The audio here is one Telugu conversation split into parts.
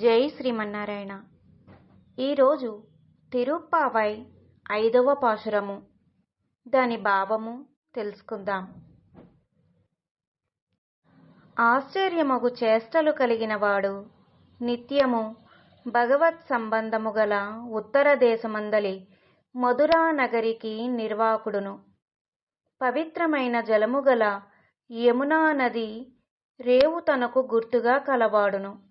జై శ్రీమన్నారాయణ. ఈరోజు తిరుప్పావై ఐదవ పాశురము. దాని భావము తెలుసుకుందాం. ఆశ్చర్యమగు చేష్టలు కలిగినవాడు నిత్యము భగవత్ సంబంధము గల ఉత్తర దేశమందలి మధురా నగరికి నిర్వాకుడును. పవిత్రమైన జలము గల యమునా నది రేవు తనకు గుర్తుగా కలవాడును.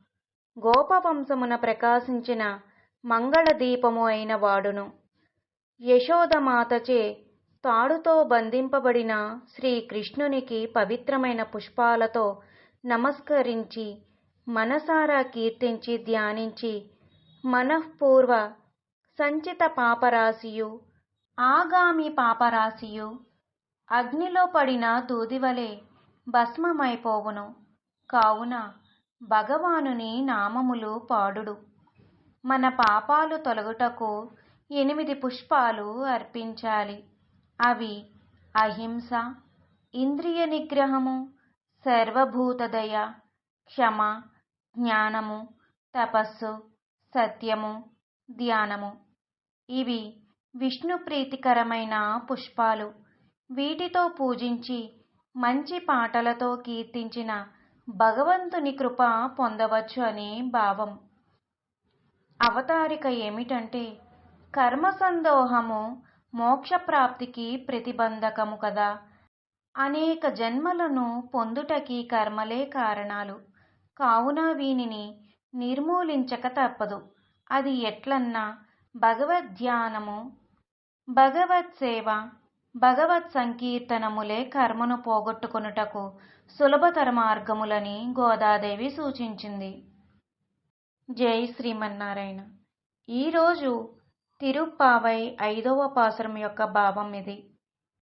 గోపవంశమున ప్రకాశించిన మంగళ దీపము అయిన వాడును. యశోదమాతచే తాడుతో బంధింపబడిన శ్రీకృష్ణునికి పవిత్రమైన పుష్పాలతో నమస్కరించి మనసారా కీర్తించి ధ్యానించి మనఃపూర్వ సంచిత పాపరాశియు ఆగామి పాపరాశియు అగ్నిలో పడిన దూదివలే భస్మమైపోవును. కావున భగవానుని నామములు పాడుడు. మన పాపాలు తొలగుటకు ఎనిమిది పుష్పాలు అర్పించాలి. అవి అహింస ఇంద్రియ నిగ్రహము సర్వభూతదయ క్షమ జ్ఞానము తపస్సు సత్యము ధ్యానము. ఇవి విష్ణు ప్రీతికరమైన పుష్పాలు. వీటితో పూజించి మంచి పాటలతో కీర్తించిన భగవంతుని కృప పొందవచ్చు అనే భావం. అవతారిక ఏమిటంటే కర్మ సందోహము మోక్షప్రాప్తికి ప్రతిబంధకము కదా. అనేక జన్మలను పొందుటకి కర్మలే కారణాలు. కావున వీనిని నిర్మూలించక తప్పదు. అది ఎట్లన్నా భగవద్ధ్యానము భగవత్ సేవ భగవత్ సంకీర్తనములే కర్మను పోగొట్టుకొనుటకు సులభతర మార్గములని గోదాదేవి సూచించింది. జై శ్రీమన్నారాయణ. ఈరోజు తిరుప్పావై ఐదవ పాసురం యొక్క భావం ఇది.